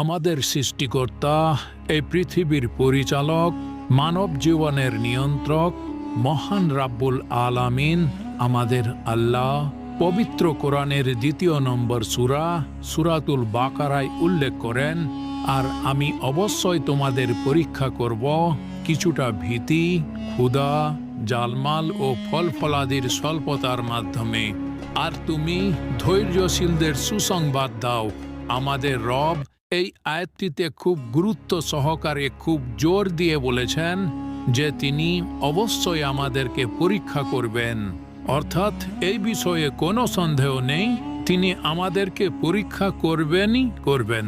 আমাদের সৃষ্টিকর্তা, এই পৃথিবীর পরিচালক, মানব জীবনের নিয়ন্ত্রক, মহান রাব্বুল আলামিন, আমাদের আল্লাহ, পবিত্র কোরআনের দ্বিতীয় নম্বর সুরা, সুরাতুল বাকারায় উল্লেখ করেন, আর আমি অবশ্যই তোমাদের পরীক্ষা করব, কিছুটা ভীতি, ক্ষুধা, জালমাল ও ফল ফলাদির স্বল্পতার মাধ্যমে। আর তুমি ধৈর্যশীলদের সুসংবাদ দাও, আমাদের রব এই আয়াতটিতে খুব গুরুত্ব সহকারে খুব জোর দিয়ে বলেছেন যে তিনি অবশ্যই আমাদেরকে পরীক্ষা করবেন। অর্থাৎ এই বিষয়ে কোনো সন্দেহ নেই, তিনি আমাদেরকে পরীক্ষা করবেনই করবেন।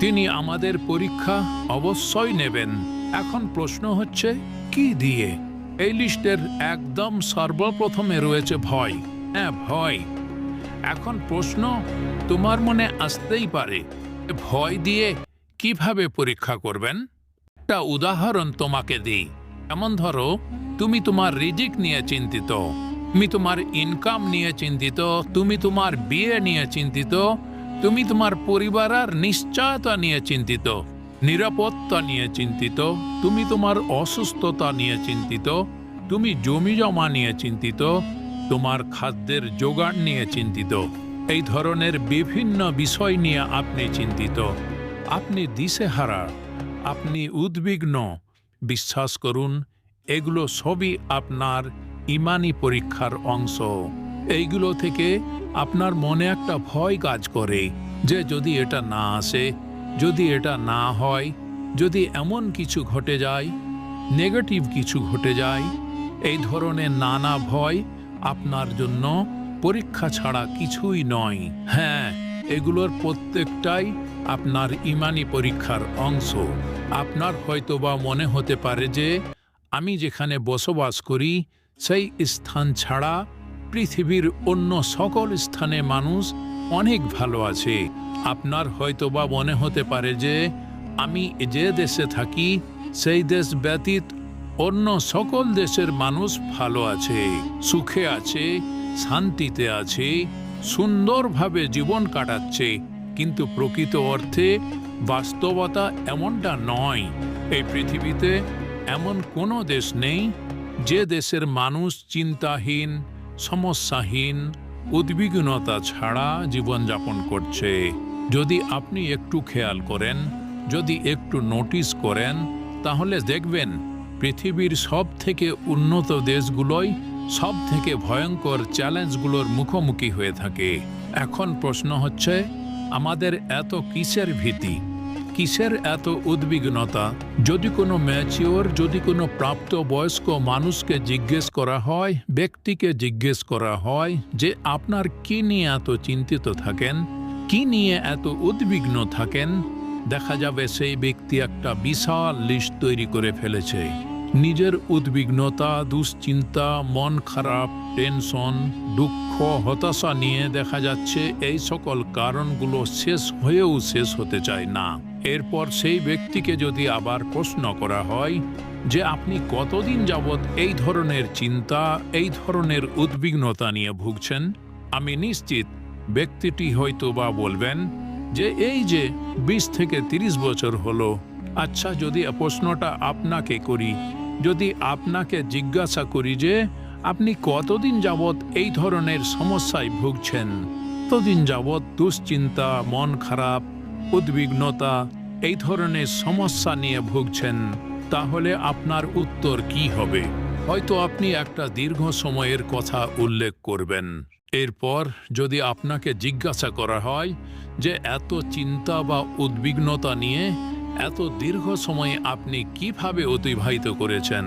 তিনি আমাদের পরীক্ষা অবশ্যই নেবেন। এখন প্রশ্ন হচ্ছে, কি দিয়ে? এই লিস্টের একদম সর্বপ্রথমে রয়েছে ভয়। হ্যাঁ ভয়। এখন প্রশ্ন তোমার মনে আসতেই পারে ভয় দিয়ে কীভাবে পরীক্ষা করবেন? একটা উদাহরণ তোমাকে দিই। এমন ধরো, তুমি তোমার রিজিক নিয়ে চিন্তিত, তুমি তোমার ইনকাম নিয়ে চিন্তিত, তুমি তোমার বিয়ে নিয়ে চিন্তিত, তুমি তোমার পরিবার আর নিশ্চয়তা নিয়ে চিন্তিত, নিরাপত্তা নিয়ে চিন্তিত, তুমি তোমার অসুস্থতা নিয়ে চিন্তিত, তুমি জমি জমা নিয়ে চিন্তিত, তোমার খাদ্যের জোগাড় নিয়ে চিন্তিত। এই ধরনের বিভিন্ন বিষয় নিয়ে আপনি চিন্তিত। আপনি দিশেহারা, আপনি উদ্বিগ্ন। বিশ্বাস করুন, এগুলো সবই আপনার ইমানি পরীক্ষার অংশ। এইগুলো থেকে আপনার মনে একটা ভয় কাজ করে যে যদি এটা না আসে, যদি এটা না হয়, যদি এমন কিছু ঘটে যায়, নেগেটিভ কিছু ঘটে যায়, এই ধরনের নানা ভয় আপনার জন্য পরীক্ষা ছাড়া কিছুই নয়। হ্যাঁ এগুলোর প্রত্যেকটাই আপনার ইমানি পরীক্ষার অংশ। আপনার হয়তোবা মনে হতে পারে যে, আমি যেখানে বসবাস করি, সেই স্থান ছাড়া পৃথিবীর অন্য সকল স্থানে মানুষ অনেক ভালো আছে। আপনার হয়তোবা মনে হতে পারে যে, আমি যে দেশে থাকি, সেই দেশ ব্যতীত অন্য সকল দেশের মানুষ ভালো আছে, সুখে আছে শান্তিতে আছে, সুন্দরভাবে জীবন কাটাচ্ছে, কিন্তু প্রকৃত অর্থে বাস্তবতা এমনটা নয়। এই পৃথিবীতে এমন কোনো দেশ নেই যে দেশের মানুষ চিন্তাহীন, সমস্যাহীন, উদ্বিগ্নতা ছাড়া জীবনযাপন করছে। যদি আপনি একটু খেয়াল করেন, যদি একটু নোটিস করেন, তাহলে দেখবেন পৃথিবীর সব থেকে উন্নত দেশগুলোই সব থেকে ভয়ঙ্কর চ্যালেঞ্জগুলোর মুখোমুখি হয়ে থাকে। এখন প্রশ্ন হচ্ছে, আমাদের এত কিসের ভীতি? কিসের এত উদ্বিগ্নতা? যদি কোনো ম্যাচিওর, যদি কোনো প্রাপ্ত বয়স্ক মানুষকে জিজ্ঞেস করা হয়, ব্যক্তিকে জিজ্ঞেস করা হয় যে আপনার কি নিয়ে এত চিন্তিত থাকেন, কি নিয়ে এত উদ্বিগ্ন থাকেন, দেখা যাবে সেই ব্যক্তি একটা বিশাল লিস্ট তৈরি করে ফেলেছে। নিজের উদ্বিগ্নতা, দুশ্চিন্তা, মন খারাপ, টেনশন, দুঃখ, হতাশা নিয়ে দেখা যাচ্ছে এই সকল কারণগুলো শেষ হয়েও শেষ হতে চায় না। এরপর সেই ব্যক্তিকে যদি আবার প্রশ্ন করা হয় যে আপনি কতদিন যাবৎ এই ধরনের চিন্তা, এই ধরনের উদ্বিগ্নতা নিয়ে ভুগছেন, আমি নিশ্চিত ব্যক্তিটি হয়তো বা বলবেন যে এই যে বিশ থেকে তিরিশ বছর হলো আচ্ছা যদি প্রশ্নটা আপনাকে করি, যদি আপনাকে জিজ্ঞাসা করি যে, আপনি কতদিন যাবৎ এই ধরনের সমস্যায় ভুগছেন? কতদিন যাবৎ দুশ্চিন্তা, মন খারাপ, উদ্বিগ্নতা, এই ধরনের সমস্যা নিয়ে ভুগছেন, তাহলে আপনার উত্তর কি হবে? হয়তো আপনি একটা দীর্ঘ সময়ের কথা উল্লেখ করবেন। এরপর যদি আপনাকে জিজ্ঞাসা করা হয় যে, এত চিন্তা বা উদ্বিগ্নতা নিয়ে এত দীর্ঘ সময়ে আপনি কীভাবে অতিবাহিত করেছেন?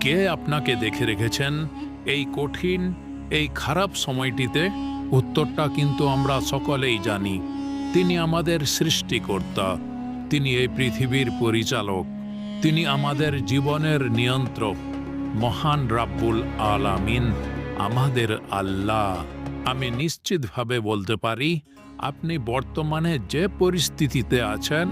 কে আপনাকে দেখে রেখেছেন? এই কঠিন, এই খারাপ সময়টিতে? উত্তরটা কিন্তু আমরা সকলেই জানি। তিনি আমাদের সৃষ্টিকর্তা। তিনি এই পৃথিবীর পরিচালক। তিনি আমাদের জীবনের নিয়ন্ত্রক। মহান রাব্বুল আলামিন আমাদের আল্লাহ। আমি নিশ্চিতভাবে বলতে পারি, আপনি বর্তমানে যে পরিস্থিতিতে আছেন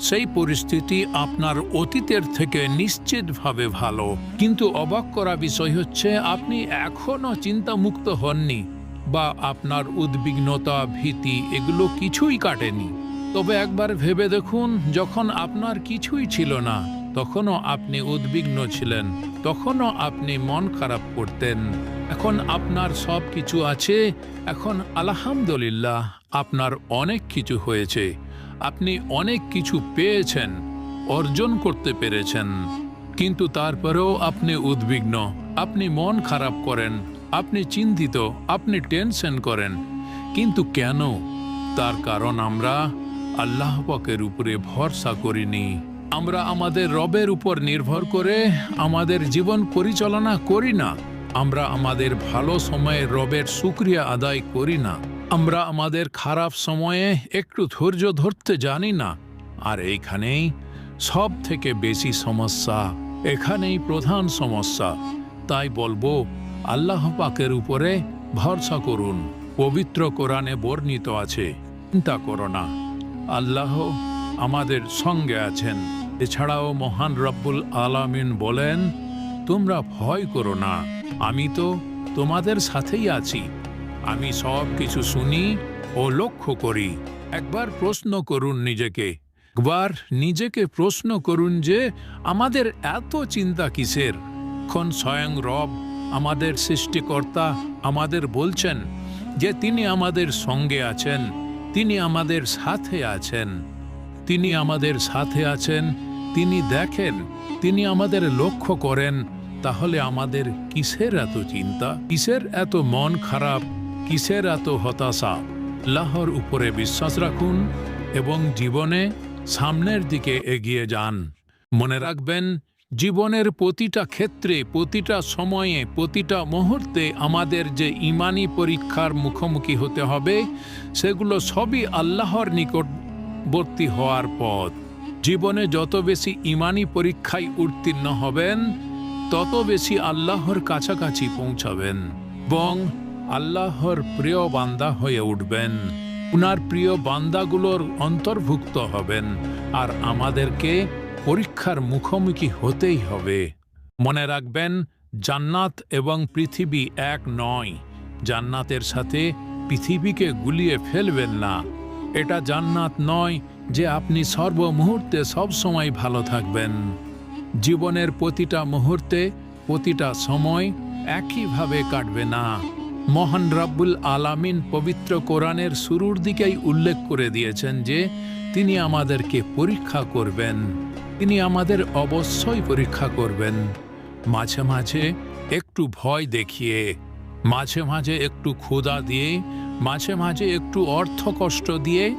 সেই পরিস্থিতি আপনার অতীতের থেকে নিশ্চিতভাবে ভালো। কিন্তু অবাক করা বিষয় হচ্ছে, আপনি এখনও চিন্তামুক্ত হননি বা আপনার উদ্বিগ্নতা, ভীতি এগুলো কিছুই কাটেনি। তবে একবার ভেবে দেখুন, যখন আপনার কিছুই ছিল না, তখনও আপনি উদ্বিগ্ন ছিলেন, তখনও আপনি মন খারাপ করতেন। এখন আপনার সব কিছু আছে, এখন আলহামদুলিল্লাহ, আপনার অনেক কিছু হয়েছে। আপনি অনেক কিছু পেয়েছেন, অর্জন করতে পেরেছেন, কিন্তু তারপরেও আপনি উদ্বিগ্ন, আপনি মন খারাপ করেন, আপনি চিন্তিত, আপনি টেনশন করেন। কিন্তু কেন? তার কারণ আমরা আল্লাহ পাকের উপরে ভরসা করিনি। আমরা আমাদের রবের উপর নির্ভর করে আমাদের জীবন পরিচালনা করি না। আমরা আমাদের ভালো সময়ে রবের শুক্রিয়া আদায় করি না। আমরা আমাদের খারাপ সময়ে একটু ধৈর্য ধরতে জানি না, আর এইখানেই সব থেকে বেশি সমস্যা, এখানেই প্রধান সমস্যা। তাই বলব, আল্লাহ পাকের উপরে ভরসা করুন। পবিত্র কোরআনে বর্ণিত আছে, চিন্তা করো না। আল্লাহ আমাদের সঙ্গে আছেন। এছাড়াও মহান রব্বুল আলামিন বলেন, তোমরা ভয় করো না। আমি তো তোমাদের সাথেই আছি। আমি সব কিছু শুনি ও লক্ষ্য করি। একবার প্রশ্ন করুন নিজেকে। একবার নিজেকে প্রশ্ন করুন যে, আমাদের এত চিন্তা কিসের? এখন স্বয়ং রব আমাদের সৃষ্টিকর্তা আমাদের বলছেন যে, তিনি আমাদের সঙ্গে আছেন, তিনি আমাদের সাথে আছেন, তিনি আমাদের সাথে আছেন, তিনি দেখেন, তিনি আমাদের লক্ষ্য করেন, তাহলে আমাদের কিসের এত চিন্তা? কিসের এত মন খারাপ? কিসের এত হতাশা? আল্লাহর উপরে বিশ্বাস রাখুন এবং জীবনে সামনের দিকে এগিয়ে যান। মনে রাখবেন, জীবনের প্রতিটা ক্ষেত্রে, প্রতিটা সময়ে, প্রতিটা মুহূর্তে আমাদের যে ইমানি পরীক্ষার মুখোমুখি হতে হবে, সেগুলো সবই আল্লাহর নিকটবর্তী হওয়ার পথ। জীবনে যত বেশি ইমানি পরীক্ষায় উত্তীর্ণ হবেন, তত বেশি আল্লাহর কাছাকাছি পৌঁছাবেন। এবং আল্লাহর প্রিয় বান্দা হয়ে উঠবেন। উনার প্রিয় বান্দাগুলোর অন্তর্ভুক্ত হবেন আর আমাদেরকে পরীক্ষার মুখোমুখি হতেই হবে। মনে রাখবেন, জান্নাত এবং পৃথিবী এক নয়। জান্নাতের সাথে পৃথিবীকে গুলিয়ে ফেলবেন না। এটা জান্নাত নয় যে আপনি সর্বমুহূর্তে সবসময় ভালো থাকবেন। জীবনের প্রতিটা মুহূর্তে, প্রতিটা সময় একইভাবে কাটবে না। মহান রাব্বুল আলামিন পবিত্র কোরআনের শুরুর দিকেই উল্লেখ করে দিয়েছেন যে, তিনি আমাদেরকে পরীক্ষা করবেন। তিনি আমাদের অবশ্যই পরীক্ষা করবেন। মাঝে মাঝে একটু ভয় দেখিয়ে, মাঝে মাঝে একটু ক্ষুধা দিয়ে, মাঝে মাঝে একটু অর্থ কষ্ট দিয়ে,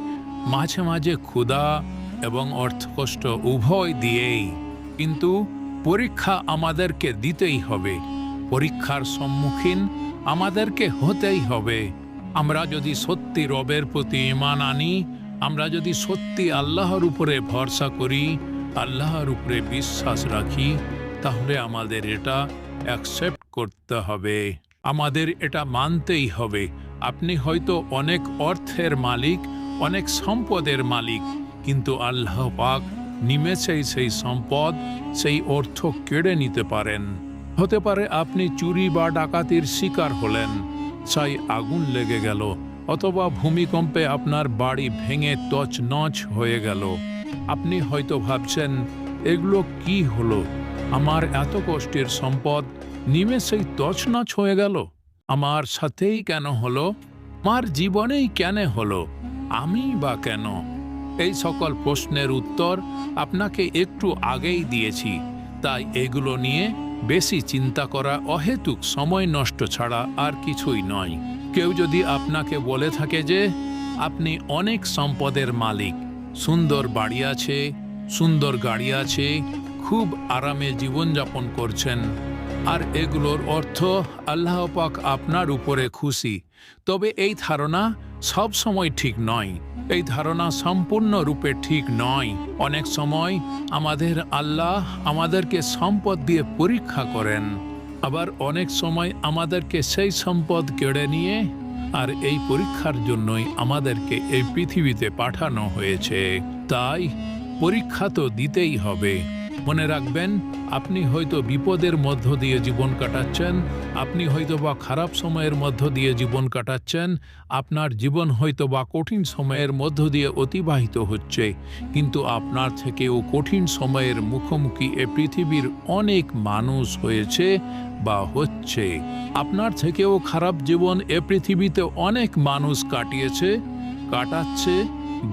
মাঝে মাঝে ক্ষুধা এবং অর্থকষ্ট উভয় দিয়েই। কিন্তু পরীক্ষা আমাদেরকে দিতেই হবে। পরীক্ষার সম্মুখীন আমাদেরকে হতেই হবে। আমরা যদি সত্যি রবের প্রতি ইমান আনি, আমরা যদি সত্যি আল্লাহর উপরে ভরসা করি, আল্লাহর উপরে বিশ্বাস রাখি, তাহলে আমাদের এটা অ্যাকসেপ্ট করতে হবে। আমাদের এটা মানতেই হবে। আপনি হয়তো অনেক অর্থের মালিক, অনেক সম্পদের মালিক, কিন্তু আল্লাহ পাক নিমেষেই সেই সম্পদ, সেই অর্থ কেড়ে নিতে পারেন। হতে পারে আপনি চুরি বা ডাকাতির শিকার হলেন। চাই আগুন লেগে গেল, অথবা ভূমিকম্পে আপনার বাড়ি ভেঙে তছনছ হয়ে গেল। আপনি হয়তো ভাবছেন, এগুলো কি হলো? আমার এত কষ্টের সম্পদ নিমেষেই তছনছ হয়ে গেল। আমার সাথেই কেন হলো? আমার জীবনেই কেন হলো? আমি বা কেন? এই সকল প্রশ্নের উত্তর আপনাকে একটু আগেই দিয়েছি। তাই এগুলো নিয়ে বেশি চিন্তা করা অহেতুক সময় নষ্ট ছাড়া আর কিছুই নয়। কেউ যদি আপনাকে বলে থাকে যে, আপনি অনেক সম্পদের মালিক, সুন্দর বাড়ি আছে, সুন্দর গাড়ি আছে, খুব আরামে জীবনযাপন করছেন, আর এগুলোর অর্থ আল্লাহ পাক আপনার উপরে খুশি তবে এই ধারণা সব সময় ঠিক নয়। এই ধারণা সম্পূর্ণরূপে ঠিক নয়। অনেক সময় আমাদের আল্লাহ আমাদেরকে সম্পদ দিয়ে পরীক্ষা করেন। আবার অনেক সময় আমাদেরকে সেই সম্পদ কেড়ে নিয়ে আর এই পরীক্ষার জন্যই আমাদেরকে এই পৃথিবীতে পাঠানো হয়েছে। তাই পরীক্ষা তো দিতেই হবে। মনে রাখবেন, আপনি হয়তো বিপদের মধ্য দিয়ে জীবন কাটাচ্ছেন, আপনি হয়তো বা খারাপ সময়ের মধ্য দিয়ে জীবন কাটাচ্ছেন, আপনার জীবন হয়তো বা কঠিন সময়ের মধ্য দিয়ে অতিবাহিত হচ্ছে, কিন্তু আপনার থেকেও কঠিন সময়ের মুখোমুখি এ পৃথিবীর অনেক মানুষ হয়েছে বা হচ্ছে। আপনার থেকেও খারাপ জীবন এ পৃথিবীতে অনেক মানুষ কাটিয়েছে, কাটাচ্ছে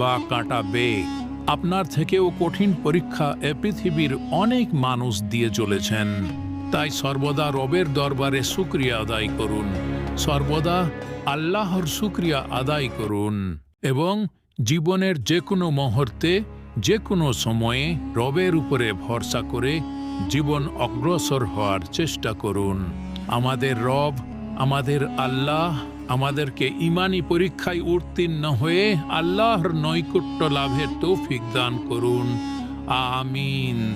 বা কাটাবে। আপনার থেকেও কঠিন পরীক্ষা এ পৃথিবীর অনেক মানুষ দিয়ে চলেছেন। তাই সর্বদা রবের দরবারে শুক্রিয়া আদায় করুন। সর্বদা আল্লাহর শুক্রিয়া আদায় করুন এবং জীবনের যে কোনো মুহূর্তে যে কোনো সময়ে রবের উপরে ভরসা করে জীবন অগ্রসর হওয়ার চেষ্টা করুন। আমাদের রব, আমাদের আল্লাহ আমাদেরকে ইমানি পরীক্ষায় উত্তীর্ণ হয়ে আল্লাহর নৈকট্য লাভের তৌফিক দান করুন। আমিন।